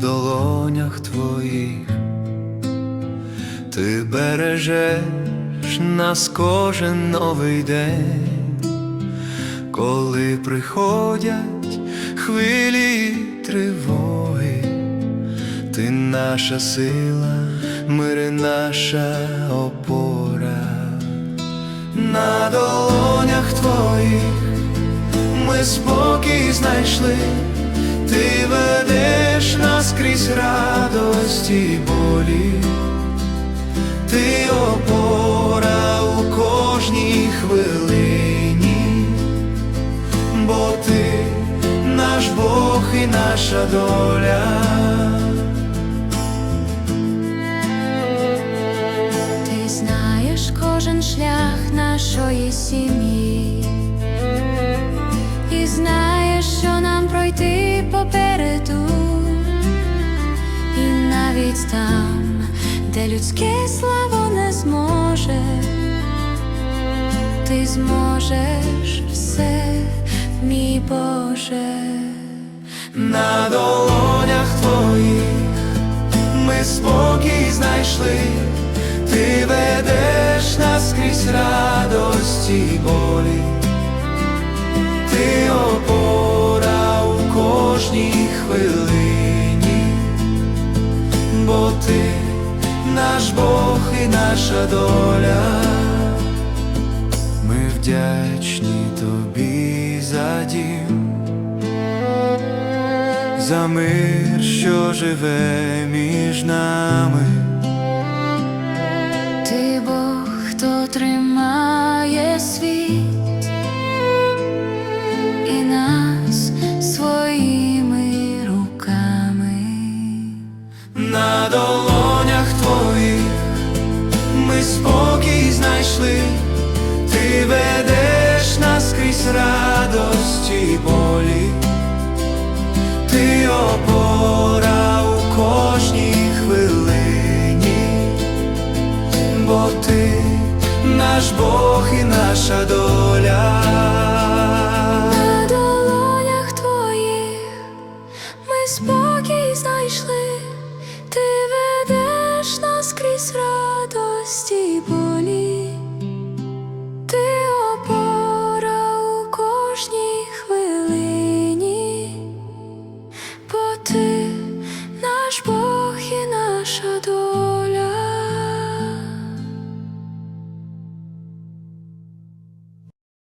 долонях твоїх, ти бережеш нас кожен новий день, коли приходять хвилі тривоги, ти наша сила, мир наша опора. На долонях твоїх ми спокій знайшли, ти ведеш нас крізь радості й болі, ти опора у кожній хвилині, бо ти наш Бог і наша доля. Ти знаєш кожен шлях нашої сім'ї, пройти попереду, і навіть там, де людське славу не зможе, ти зможеш все, мій Боже. На долонях твоїх ми спокій знайшли, ти ведеш нас крізь радості й кожній хвилині, бо ти наш Бог і наша доля. Ми вдячні тобі за дім за мир, що живе між нами, Ти Бог, хто тримає світ на долонях твоїх. Ми спокій знайшли, ти ведеш нас крізь радості й болі, ти опора у кожній хвилині, бо ти наш Бог і наша доля.